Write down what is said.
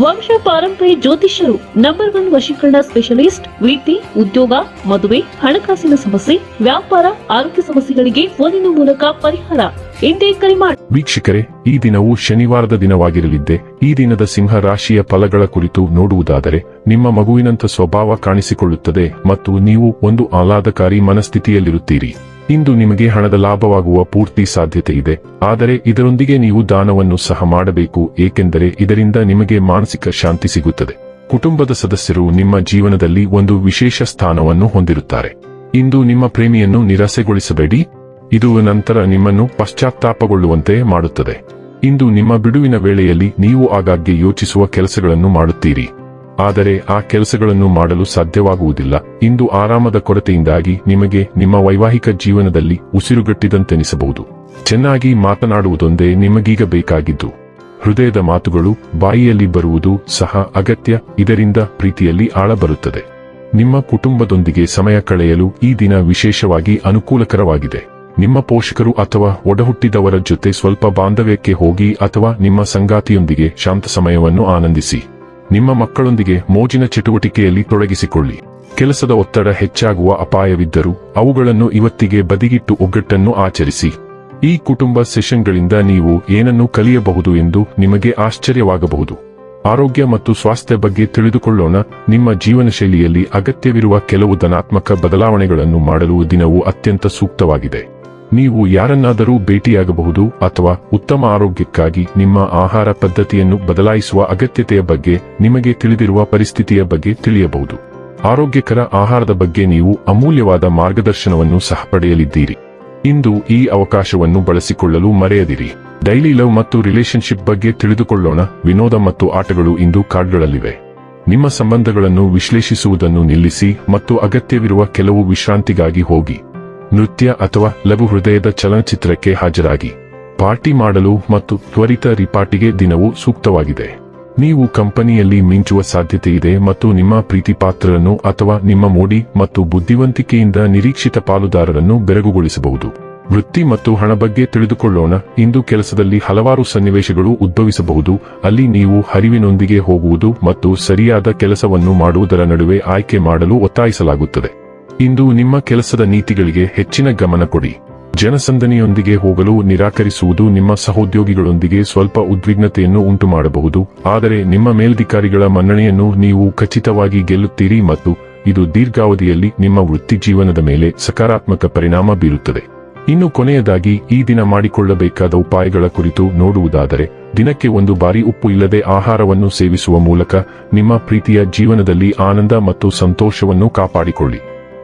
ವಂಶ ಪಾರಂಪರ್ಯ ಜ್ಯೋತಿಷ್ಯರು ನಂಬರ್ ಒನ್ ವಶೀಕರಣ ಸ್ಪೆಷಲಿಸ್ಟ್ ವೃತ್ತಿ ಉದ್ಯೋಗ, ಮದುವೆ, ಹಣಕಾಸಿನ ಸಮಸ್ಯೆ, ವ್ಯಾಪಾರ, ಆರೋಗ್ಯ ಸಮಸ್ಯೆಗಳಿಗೆ ಫೋನಿನ ಮೂಲಕ ಪರಿಹಾರ. ಇಂದೇ ಕರೆ ಮಾಡಿ ವೀಕ್ಷಕರೇ, ಈ ದಿನವು ಶನಿವಾರದ ದಿನವಾಗಿರಲಿದ್ದೆ. ಈ ದಿನದ ಸಿಂಹ ರಾಶಿಯ ಫಲಗಳ ಕುರಿತು ನೋಡುವುದಾದರೆ, ನಿಮ್ಮ ಮಗುವಿನಂಥ ಸ್ವಭಾವ ಕಾಣಿಸಿಕೊಳ್ಳುತ್ತದೆ ಮತ್ತು ನೀವು ಒಂದು ಆಹ್ಲಾದಕಾರಿ ಮನಸ್ಥಿತಿಯಲ್ಲಿರುತ್ತೀರಿ. ಇಂದು ನಿಮಗೆ ಹಣದ ಲಾಭವಾಗುವ ಪೂರ್ತಿ ಸಾಧ್ಯತೆ ಇದೆ. ಆದರೆ ಇದರೊಂದಿಗೆ ನೀವು ದಾನವನ್ನು ಸಹ ಮಾಡಬೇಕು, ಏಕೆಂದರೆ ಇದರಿಂದ ನಿಮಗೆ ಮಾನಸಿಕ ಶಾಂತಿ ಸಿಗುತ್ತದೆ. ಕುಟುಂಬದ ಸದಸ್ಯರು ನಿಮ್ಮ ಜೀವನದಲ್ಲಿ ಒಂದು ವಿಶೇಷ ಸ್ಥಾನವನ್ನು ಹೊಂದಿರುತ್ತಾರೆ. ಇಂದು ನಿಮ್ಮ ಪ್ರೇಮಿಯನ್ನು ನಿರಾಸೆಗೊಳಿಸಬೇಡಿ. ಇದು ನಂತರ ನಿಮ್ಮನ್ನು ಪಶ್ಚಾತ್ತಾಪಗೊಳ್ಳುವಂತೆ ಮಾಡುತ್ತದೆ. ಇಂದು ನಿಮ್ಮ ಬಿಡುವಿನ ವೇಳೆಯಲ್ಲಿ ನೀವು ಆಗಾಗ್ಗೆ ಯೋಚಿಸುವ ಕೆಲಸಗಳನ್ನು ಮಾಡುತ್ತೀರಿ. ಆದರೆ ಆ ಕೆಲಸಗಳನ್ನು ಮಾಡಲು ಸಾಧ್ಯವಾಗುವುದಿಲ್ಲ. ಇಂದು ಆರಾಮದ ಕೊರತೆಯಿಂದಾಗಿ ನಿಮಗೆ ನಿಮ್ಮ ವೈವಾಹಿಕ ಜೀವನದಲ್ಲಿ ಉಸಿರುಗಟ್ಟಿದಂತೆನಿಸಬಹುದು. ಚೆನ್ನಾಗಿ ಮಾತನಾಡುವುದೊಂದೇ ನಿಮಗೀಗ ಬೇಕಾಗಿದ್ದು. ಹೃದಯದ ಮಾತುಗಳು ಬಾಯಿಯಲ್ಲಿ ಬರುವುದು ಸಹ ಅಗತ್ಯ, ಇದರಿಂದ ಪ್ರೀತಿಯಲ್ಲಿ ಆಳ ಬರುತ್ತದೆ ನಿಮ್ಮ ಕುಟುಂಬದೊಂದಿಗೆ ಸಮಯ ಕಳೆಯಲು ಈ ದಿನ ವಿಶೇಷವಾಗಿ ಅನುಕೂಲಕರವಾಗಿದೆ. ನಿಮ್ಮ ಪೋಷಕರು ಅಥವಾ ಒಡಹುಟ್ಟಿದವರ ಜೊತೆ ಸ್ವಲ್ಪ ಬಾಂಧವ್ಯಕ್ಕೆ ಹೋಗಿ ಅಥವಾ ನಿಮ್ಮ ಸಂಗಾತಿಯೊಂದಿಗೆ ಶಾಂತ ಸಮಯವನ್ನು ಆನಂದಿಸಿ. ನಿಮ್ಮ ಮಕ್ಕಳೊಂದಿಗೆ ಮೋಜಿನ ಚಟುವಟಿಕೆಯಲ್ಲಿ ತೊಡಗಿಸಿಕೊಳ್ಳಿ. ಕೆಲಸದ ಒತ್ತಡ ಹೆಚ್ಚಾಗುವ ಅಪಾಯವಿದ್ದರೂ ಅವುಗಳನ್ನು ಇವತ್ತಿಗೆ ಬದಿಗಿಟ್ಟು ಒಗ್ಗಟ್ಟನ್ನು ಆಚರಿಸಿ. ಈ ಕುಟುಂಬ ಸೆಷನ್ಗಳಿಂದ ನೀವು ಏನನ್ನು ಕಲಿಯಬಹುದು ಎಂದು ನಿಮಗೆ ಆಶ್ಚರ್ಯವಾಗಬಹುದು. ಆರೋಗ್ಯ ಮತ್ತು ಸ್ವಾಸ್ಥ್ಯ ಬಗ್ಗೆ ತಿಳಿದುಕೊಳ್ಳೋಣ. ನಿಮ್ಮ ಜೀವನ ಶೈಲಿಯಲ್ಲಿ ಅಗತ್ಯವಿರುವ ಕೆಲವು ಧನಾತ್ಮಕ ಬದಲಾವಣೆಗಳನ್ನು ಮಾಡಲು ದಿನವು ಅತ್ಯಂತ ಸೂಕ್ತವಾಗಿದೆ. ನೀವು ಯಾರನ್ನಾದರೂ ಭೇಟಿಯಾಗಬಹುದು ಅಥವಾ ಉತ್ತಮ ಆರೋಗ್ಯಕ್ಕಾಗಿ ನಿಮ್ಮ ಆಹಾರ ಪದ್ಧತಿಯನ್ನು ಬದಲಾಯಿಸುವ ಅಗತ್ಯತೆಯ ಬಗ್ಗೆ ನಿಮಗೆ ತಿಳಿದಿರುವ ಪರಿಸ್ಥಿತಿಯ ಬಗ್ಗೆ ತಿಳಿಯಬಹುದು. ಆರೋಗ್ಯಕರ ಆಹಾರದ ಬಗ್ಗೆ ನೀವು ಅಮೂಲ್ಯವಾದ ಮಾರ್ಗದರ್ಶನವನ್ನು ಸಹ ಪಡೆಯಲಿದ್ದೀರಿ. ಇಂದು ಈ ಅವಕಾಶವನ್ನು ಬಳಸಿಕೊಳ್ಳಲು ಮರೆಯದಿರಿ. ಡೈಲಿ ಲವ್ ಮತ್ತು ರಿಲೇಶನ್ಶಿಪ್ ಬಗ್ಗೆ ತಿಳಿದುಕೊಳ್ಳೋಣ. ವಿನೋದ ಮತ್ತು ಆಟಗಳು ಇಂದು ಕಾರ್ಡ್ಗಳಲ್ಲಿವೆ ನಿಮ್ಮ ಸಂಬಂಧಗಳನ್ನು ವಿಶ್ಲೇಷಿಸುವುದನ್ನು ನಿಲ್ಲಿಸಿ ಮತ್ತು ಅಗತ್ಯವಿರುವ ಕೆಲವು ವಿಶ್ರಾಂತಿಗಾಗಿ ಹೋಗಿ. ನೃತ್ಯ ಅಥವಾ ಲಘು ಹೃದಯದ ಚಲನಚಿತ್ರಕ್ಕೆ ಹಾಜರಾಗಿ. ಪಾರ್ಟಿ ಮಾಡಲು ಮತ್ತು ತ್ವರಿತ ರಿಪಾರ್ಟಿಗೆ ದಿನವು ಸೂಕ್ತವಾಗಿದೆ. ನೀವು ಕಂಪನಿಯಲ್ಲಿ ಮಿಂಚುವ ಸಾಧ್ಯತೆ ಇದೆ ಮತ್ತು ನಿಮ್ಮ ಪ್ರೀತಿ ಪಾತ್ರರನ್ನು ಅಥವಾ ನಿಮ್ಮ ಮೋಡಿ ಮತ್ತು ಬುದ್ಧಿವಂತಿಕೆಯಿಂದ ನಿರೀಕ್ಷಿತ ಪಾಲುದಾರರನ್ನು ಬೆರಗುಗೊಳಿಸಬಹುದು. ವೃತ್ತಿ ಮತ್ತು ಹಣ ಬಗ್ಗೆ ತಿಳಿದುಕೊಳ್ಳೋಣ. ಇಂದು ಕೆಲಸದಲ್ಲಿ ಹಲವಾರು ಸನ್ನಿವೇಶಗಳು ಉದ್ಭವಿಸಬಹುದು. ಅಲ್ಲಿ ನೀವು ಹರಿವಿನೊಂದಿಗೆ ಹೋಗುವುದು ಮತ್ತು ಸರಿಯಾದ ಕೆಲಸವನ್ನು ಮಾಡುವುದರ ನಡುವೆ ಆಯ್ಕೆ ಮಾಡಲು ಒತ್ತಾಯಿಸಲಾಗುತ್ತದೆ. ಇಂದು ನಿಮ್ಮ ಕೆಲಸದ ನೀತಿಗಳಿಗೆ ಹೆಚ್ಚಿನ ಗಮನ ಕೊಡಿ. ಜನಸಂದಣಿಯೊಂದಿಗೆ ಹೋಗಲು ನಿರಾಕರಿಸುವುದು ನಿಮ್ಮ ಸಹೋದ್ಯೋಗಿಗಳೊಂದಿಗೆ ಸ್ವಲ್ಪ ಉದ್ವಿಗ್ನತೆಯನ್ನು ಉಂಟುಮಾಡಬಹುದು. ಆದರೆ ನಿಮ್ಮ ಮೇಲ್ಧಿಕಾರಿಗಳ ಮನ್ನಣೆಯನ್ನು ನೀವು ಖಚಿತವಾಗಿ ಗೆಲ್ಲುತ್ತೀರಿ ಮತ್ತು ಇದು ದೀರ್ಘಾವಧಿಯಲ್ಲಿ ನಿಮ್ಮ ವೃತ್ತಿ ಜೀವನದ ಮೇಲೆ ಸಕಾರಾತ್ಮಕ ಪರಿಣಾಮ ಬೀರುತ್ತದೆ. ಇನ್ನು ಕೊನೆಯದಾಗಿ, ಈ ದಿನ ಮಾಡಿಕೊಳ್ಳಬೇಕಾದ ಉಪಾಯಗಳ ಕುರಿತು ನೋಡುವುದಾದರೆ, ದಿನಕ್ಕೆ ಒಂದು ಬಾರಿ ಉಪ್ಪು ಇಲ್ಲದೆ ಆಹಾರವನ್ನು ಸೇವಿಸುವ ಮೂಲಕ ನಿಮ್ಮ ಪ್ರೀತಿಯ ಜೀವನದಲ್ಲಿ ಆನಂದ ಮತ್ತು ಸಂತೋಷವನ್ನು ಕಾಪಾಡಿಕೊಳ್ಳಿ.